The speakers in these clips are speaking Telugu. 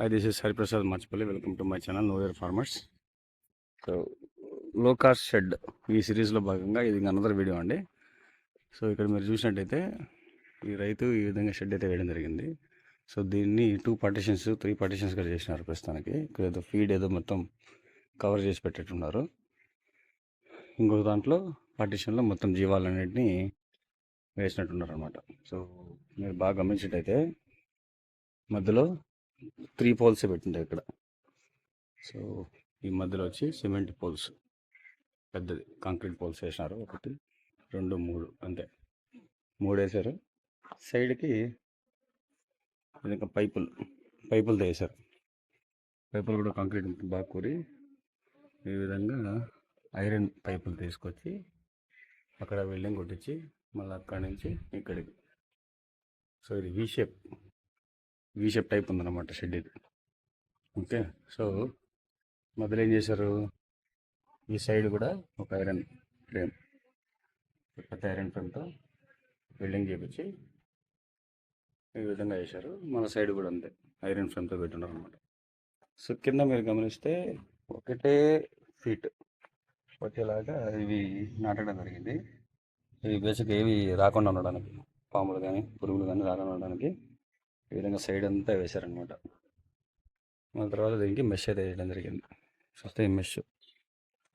Hi this is Hariprasad Marchipalli welcome to my channel know your farmers so low cost shed ఈ సిరీస్లో భాగంగా ఇది అనదర్ వీడియో అండి. సో ఇక్కడ మీరు చూసినట్టయితే ఈ రైతు ఈ విధంగా షెడ్ అయితే వేయడం జరిగింది. సో దీన్ని టూ పార్టిషన్స్ త్రీ పార్టిషన్స్గా చేసినారు ప్రస్తుతానికి. ఇక్కడ ఏదో ఫీడ్ ఏదో మొత్తం కవర్ చేసి పెట్టేట్టున్నారు. ఇంకొక దాంట్లో పార్టిషన్లో మొత్తం జీవాలన్నింటినీ వేసినట్టున్నారు అనమాట సో మీరు బాగా గమనించినట్టయితే మధ్యలో త్రీ పోల్స్ పెట్టింటాయి ఇక్కడ. సో ఈ మధ్యలో వచ్చి సిమెంట్ పోల్స్. పెద్దది. కాంక్రీట్ పోల్స్ వేసినారు. ఒకటి రెండు మూడు. అంతే. మూడు వేసారు. సైడ్కి ఇంకా పైపులు. పైపులు వేసారు. పైపులు కూడా కాంక్రీట్ బాగా కూరి ఈ విధంగా ఐరన్ పైపులు తీసుకొచ్చి అక్కడ వెల్డింగ్ కొట్టించి మళ్ళీ అక్కడి నుంచి ఇక్కడికి. సో ఇది V shape V shape type ఉందన్నమాట షెడ్ ఇది ఓకే. సో మొదలు ఏం చేశారు? ఈ సైడ్ కూడా ఒక ఐరన్ ఫ్రేమ్ పెద్ద ఐరన్ ఫ్రేమ్తో బిల్డింగ్ చేపించి ఈ విధంగా వేశారు మన సైడ్ కూడా అంతే ఐరన్ ఫ్రేమ్తో పెట్టున్నారు అనమాట సో కింద మీరు గమనిస్తే ఒకటే ఫీట్ వచ్చేలాగా ఇవి నాటడం జరిగింది. ఇవి బేసిక్ ఏవి రాకుండా ఉండడానికి పాములు కానీ పురుగులు కానీ రాకుండా ఉండడానికి ఈ విధంగా సైడ్ అంతా వేశారనమాట మన తర్వాత దీనికి మెష్ అయితే వేయడం జరిగింది. చూస్తే మెష్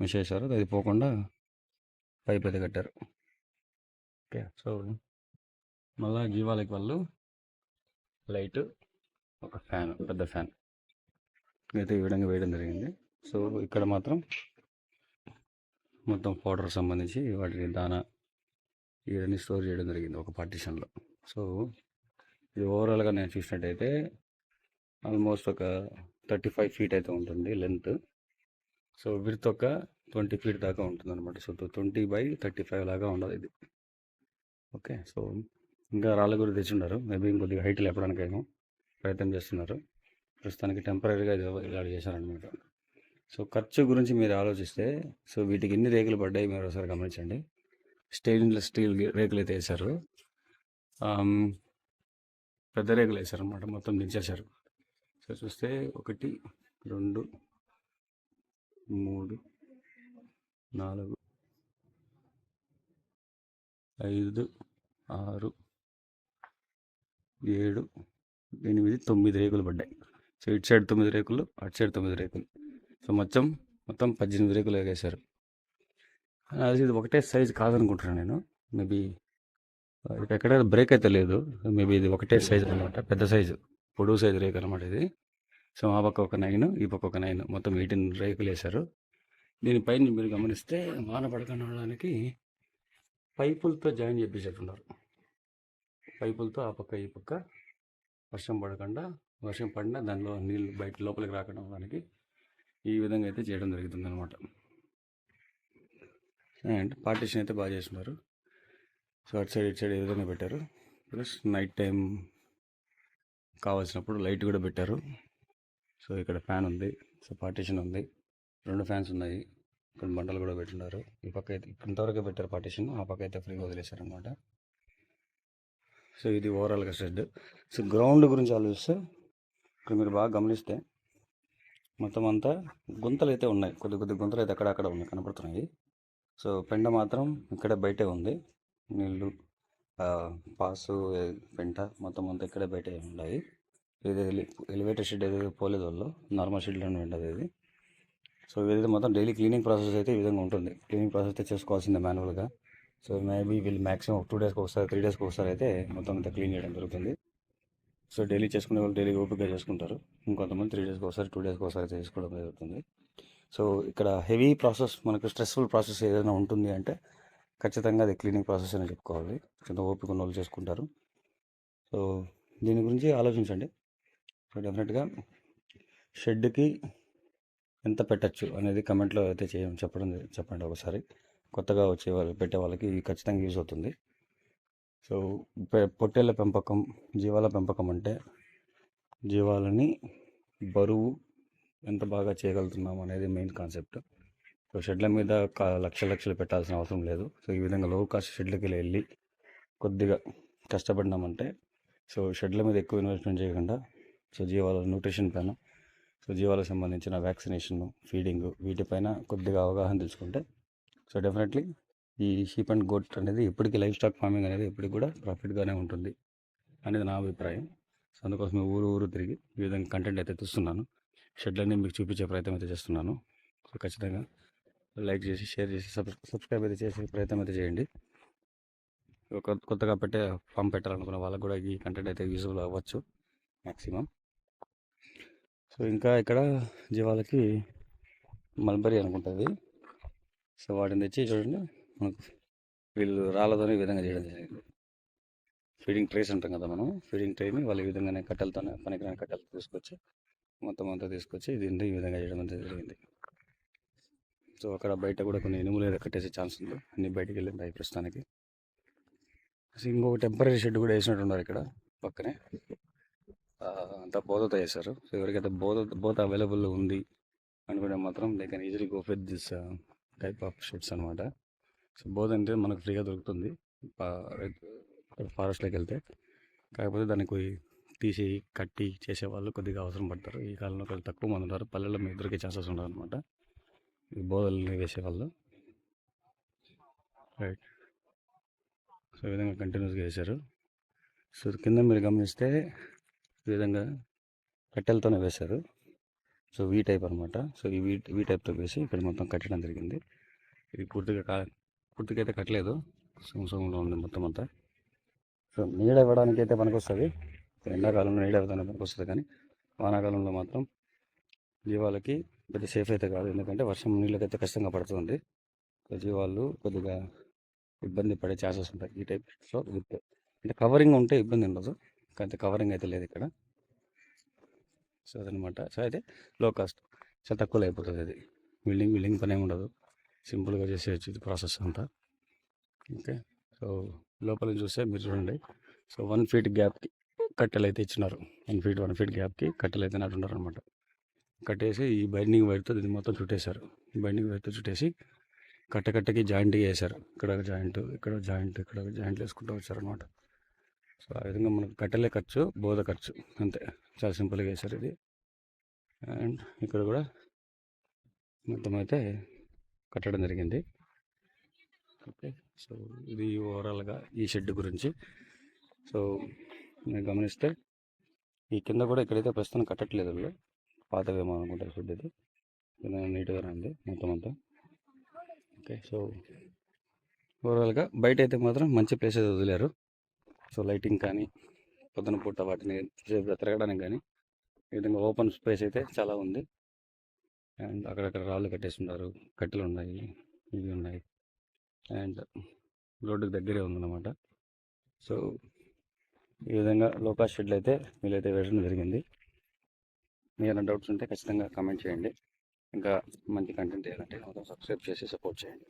మెష్ వేశారు. అది పోకుండా పైప్ అయితే కట్టారు. ఓకే సో మళ్ళా జీవాలకి వాళ్ళు. లైట్ ఒక ఫ్యాన్ పెద్ద ఫ్యాన్. అయితే ఈ విధంగా వేయడం జరిగింది. సో ఇక్కడ మాత్రం మొత్తం పౌడర్ సంబంధించి వాటికి దానా ఇవన్నీ స్టోర్ చేయడం జరిగింది ఒక పార్టీషన్లో. సో ఇది ఓవరాల్గా నేను చూసినట్టయితే ఆల్మోస్ట్ ఒక థర్టీ ఫైవ్ ఫీట్ అయితే ఉంటుంది లెంత్. సో విడ్త్ ఒక ట్వంటీ ఫీట్ దాకా ఉంటుంది అనమాట so twenty by thirty five లాగా ఉండదు ఇది. ఓకే సో ఇంకా రాళ్ళ గురి తెచ్చున్నారు మేబీ ఇంకొద్దిగా హైట్ లేపడానికేమో ప్రయత్నం చేస్తున్నారు. ప్రస్తుతానికి టెంపరీగా ఇది ఇలా చేశారనమాట సో ఖర్చు గురించి మీరు ఆలోచిస్తే సో వీటికి ఎన్ని రేకులు పడ్డాయి మీరు ఒకసారి గమనించండి. స్టెయిన్లెస్ స్టీల్ రేకులు అయితే వేశారు. పెద్ద రేకులు వేశారు అనమాట మొత్తం దించేశారు. సో చూస్తే ఒకటి రెండు మూడు నాలుగు ఐదు ఆరు ఏడు ఎనిమిది తొమ్మిది రేకులు పడ్డాయి. సో ఇటు సైడ్ తొమ్మిది రేకులు అటు సైడ్ తొమ్మిది రేకులు. సో మొత్తం మొత్తం పద్దెనిమిది రేకులు వేసారు అది ఇది ఒకటే సైజు కాదనుకుంటున్నాను నేను. మేబీ ఎక్కడ బ్రేక్ అయితే లేదు. మేబీ ఇది ఒకటే సైజు అనమాట పెద్ద సైజు పొడుగు సైజు రేక్ అనమాట ఇది. సో ఆ పక్క ఒక నైన్ ఈ పక్క ఒక నైన్ మొత్తం ఎయిటీన్ రేకులు వేశారు. దీనిపైన మీరు గమనిస్తే వాన పడకుండా ఉండడానికి పైపులతో జాయిన్ చేపించేట్టున్నారు పైపులతో ఆ పక్క ఈ పక్క వర్షం పడకుండా వర్షం పడినా దానిలో నీళ్ళు బయట లోపలికి రాకుండా ఈ విధంగా అయితే చేయడం జరుగుతుంది అనమాట అండ్ పార్టీషన్ అయితే బాగా చేస్తున్నారు. సో అటు సైడ్ ఇటు సైడ్ ఏ విధంగా పెట్టారు? ప్లస్ నైట్ టైం కావాల్సినప్పుడు లైట్ కూడా పెట్టారు. సో ఇక్కడ ఫ్యాన్ ఉంది. సో పార్టీషన్ ఉంది. రెండు ఫ్యాన్స్ ఉన్నాయి. ఇక్కడ బండలు కూడా పెట్టున్నారు. ఈ పక్క అయితే ఇంతవరకు పెట్టారు పార్టీషన్. ఆ పక్క అయితే ఫ్రీగా వదిలేశారు అనమాట సో ఇది ఓవరాల్గా షెడ్. సో గ్రౌండ్ గురించి ఆలోచిస్తే ఇక్కడ మీరు బాగా గమనిస్తే మొత్తం అంతా గుంతలు అయితే ఉన్నాయి. కొద్ది కొద్ది గుంతలు అయితే అక్కడక్కడ ఉన్నాయి కనపడుతున్నాయి. సో పెండ మాత్రం ఇక్కడ బయటే ఉంది. నీళ్ళు పాసు పెంట మొత్తం అంతా ఇక్కడే బయట ఉన్నాయి ఇది ఎలివేటర్ షెడ్ ఏదైతే పోలేదు వాళ్ళు. నార్మల్ షెడ్లోనే ఉండదు ఇది. సో ఇదైతే మొత్తం డైలీ క్లీనింగ్ ప్రాసెస్ అయితే ఈ విధంగా ఉంటుంది. క్లీనింగ్ ప్రాసెస్ అయితే చేసుకోవాల్సిందే మాన్యువల్గా. సో మేబీ వీళ్ళు మ్యాక్సిమం టూ డేస్కి ఒకసారి త్రీ డేస్కి ఒకసారి అయితే మొత్తం అంతా క్లీన్ చేయడం జరుగుతుంది. సో డైలీ చేసుకునే వాళ్ళు డైలీ ఓపికగా చేసుకుంటారు. ఇంకొంతమంది త్రీ డేస్కి ఒకసారి టూ డేస్కి ఒకసారి చేసుకోవడం జరుగుతుంది. సో ఇక్కడ హెవీ ప్రాసెస్ మనకు స్ట్రెస్ఫుల్ ప్రాసెస్ ఏదైనా ఉంటుంది అంటే ఖచ్చితంగా అది క్లీనింగ్ ప్రాసెస్ అని చెప్పుకోవాలి. కొంత ఓపిక ఉన్న వాళ్ళు చేసుకుంటారు. సో దీని గురించి ఆలోచించండి. సో డెఫినెట్గా షెడ్కి ఎంత పెట్టచ్చు అనేది కమెంట్లో అయితే చేయ చెప్పడం చెప్పండి ఒకసారి. కొత్తగా వచ్చే వాళ్ళు పెట్టే వాళ్ళకి ఖచ్చితంగా యూజ్ అవుతుంది. సో పొట్టేళ్ళ పొట్టేళ్ళ పెంపకం జీవాల పెంపకం అంటే జీవాలని బరువు ఎంత బాగా చేయగలుగుతున్నాం అనేది మెయిన్ కాన్సెప్ట్. సో షెడ్ల మీద లక్ష లక్షలు పెట్టాల్సిన అవసరం లేదు. సో ఈ విధంగా లో కాస్ట్ షెడ్లకి వెళ్ళి కొద్దిగా కష్టపడినామంటే సో షెడ్ల మీద ఎక్కువ ఇన్వెస్ట్మెంట్ చేయకుండా సో జీవాల న్యూట్రిషన్ పైన సో జీవాలకు సంబంధించిన వ్యాక్సినేషన్ ఫీడింగ్ వీటిపైన కొద్దిగా అవగాహన తెలుసుకుంటే సో డెఫినెట్లీ ఈ షీప్ అండ్ గోట్ అనేది ఇప్పటికీ లైఫ్ స్టాక్ ఫార్మింగ్ అనేది ఇప్పటికి కూడా ప్రాఫిట్గానే ఉంటుంది అనేది నా అభిప్రాయం. సో అందుకోసం ఊరు ఊరు తిరిగి ఈ విధంగా కంటెంట్ అయితే చూస్తున్నాను షెడ్లన్నీ మీకు చూపించే ప్రయత్నం అయితే చేస్తున్నాను. సో ఖచ్చితంగా లైక్ చేసి షేర్ చేసి సబ్ సబ్స్క్రైబ్ అయితే చేసే ప్రయత్నం అయితే చేయండి. కొత్తగా పెట్టే ఫామ్ పెట్టాలనుకున్న వాళ్ళకి కూడా ఈ కంటెంట్ అయితే యూజ్ఫుల్ అవ్వచ్చు మ్యాక్సిమం సో ఇంకా ఇక్కడ జీవాలకి మల్బరీ అనుకుంటుంది. సో వాటిని తెచ్చి చూడండి. మనకు వీళ్ళు రాళ్ళతోనే ఈ విధంగా చేయడం జరిగింది. ఫీడింగ్ ట్రేస్ అంటాం కదా మనం. ఫీడింగ్ ట్రేని వాళ్ళు ఈ విధంగానే కట్టెలతోనే పనికిరాని కట్టెలతో తీసుకొచ్చి మొత్తం అంతా తీసుకొచ్చి దీన్ని ఈ విధంగా చేయడం అనేది జరిగింది. సో అక్కడ బయట కూడా కొన్ని ఎనుములు ఏదో కట్టేసే ఛాన్స్ ఉంది. అన్ని బయటికి వెళ్ళింది ప్రస్తుతానికి. సో ఇంకో టెంపరీ షెడ్ కూడా వేసినట్టున్నారు ఇక్కడ పక్కనే. అంతా బోధతో వేశారు సో ఎవరికైతే బోధ బోధ అవైలబుల్ ఉంది అనుకుంటే మాత్రం they can easily go with this type of sheds అనమాట సో బోధ అంటే మనకు ఫ్రీగా దొరుకుతుంది. ఫారెస్ట్లోకి వెళ్తే. కాకపోతే దానికి తీసి కట్టి చేసేవాళ్ళు కొద్దిగా అవసరం పడతారు. ఈ కాలంలో కొంచెం తక్కువ మంది ఉంటారు. పల్లెల్లో మీకు దొరికే ఛాన్సెస్ ఉండదు అనమాట ఈ వేసేవాళ్ళు రైట్ సో ఈ విధంగా కంటిన్యూస్గా వేశారు సో కింద మీరు గమనిస్తే ఈ విధంగా కట్టెలతోనే వేశారు. సో వీ టైప్ అనమాట సో ఈ వీ వీ టైప్తో వేసి ఇక్కడ మొత్తం కట్టడం జరిగింది. ఇది పూర్తిగా కా పూర్తిగా అయితే కట్టలేదు. సొంసంలో ఉంది మొత్తం అంతా. సో నీడ ఇవ్వడానికి అయితే పనికొస్తుంది. ఎండాకాలంలో నీడ ఇవ్వడానికి పనికొస్తుంది కానీ వానాకాలంలో మాత్రం జీవాలకి పెద్ద సేఫ్ అయితే కాదు. ఎందుకంటే వర్షం నీళ్ళకైతే కష్టంగా పడుతుంది. కొద్ది వాళ్ళు కొద్దిగా ఇబ్బంది పడే ఛాన్సెస్ ఉంటాయి ఈ టైప్లో విత్ అంటే కవరింగ్ ఉంటే ఇబ్బంది ఉండదు. కానీ కవరింగ్ అయితే లేదు ఇక్కడ. సో అదనమాట. సో అయితే లో కాస్ట్ చాలా తక్కువలో అయిపోతుంది అది. బిల్డింగ్ బిల్డింగ్ పని ఉండదు. సింపుల్గా చేసేయచ్చు ఇది ప్రాసెస్ అంతా. ఓకే. సో లోపల చూస్తే మీరు చూడండి. సో వన్ ఫీట్ గ్యాప్కి కట్టెలు అయితే ఇచ్చినారు. వన్ ఫీట్ వన్ ఫీట్ గ్యాప్కి కట్టెలు అయితే నాటున్నారు అనమాట కట్టేసి ఈ బైండింగ్ వైర్తో ఇది మొత్తం చుట్టేశారు. బైండింగ్ వైర్తో చుట్టేసి కట్ట కట్టకి జాయింట్ వేశారు. ఇక్కడ ఒక జాయింట్ ఇక్కడ జాయింట్ ఇక్కడ ఒక జాయింట్ వేసుకుంటూ వచ్చారనమాట సో ఆ విధంగా మనకు కట్టలే ఖర్చు బోధ ఖర్చు. అంతే. చాలా సింపుల్గా వేశారు ఇది. అండ్ ఇక్కడ కూడా మొత్తం అయితే కట్టడం జరిగింది. ఓకే. సో ఇది ఓవరాల్గా ఈ షెడ్ గురించి. సో మీరు గమనిస్తే ఈ కింద కూడా ఇక్కడైతే ప్రస్తుతం కట్టట్లేదు వీళ్ళు. పాతవేమో అనుకుంటారు ఫుడ్ ఇది నీట్గా నీట్గానే ఉంది మొత్తం అంతా. ఓకే సో ఓవరాల్గా బయట అయితే మాత్రం మంచి ప్లేస్ అయితే వదిలేరు. సో లైటింగ్ కానీ పొద్దున పూట వాటిని తిరగడానికి కానీ ఈ విధంగా ఓపెన్ స్పేస్ అయితే చాలా ఉంది. అండ్ అక్కడక్కడ రాళ్ళు కట్టేస్తున్నారు కట్టెలు ఉన్నాయి ఇవి ఉన్నాయి. అండ్ రోడ్డుకి దగ్గరే ఉందన్నమాట. సో ఈ విధంగా లోకా షెడ్లు అయితే వీళ్ళైతే వేయడం జరిగింది. ఏమైనా డౌట్స్ ఉంటే ఖచ్చితంగా కామెంట్ చేయండి. ఇంకా మంచి కంటెంట్ చేయాలంటే సబ్స్క్రైబ్ చేసి సపోర్ట్ చేయండి.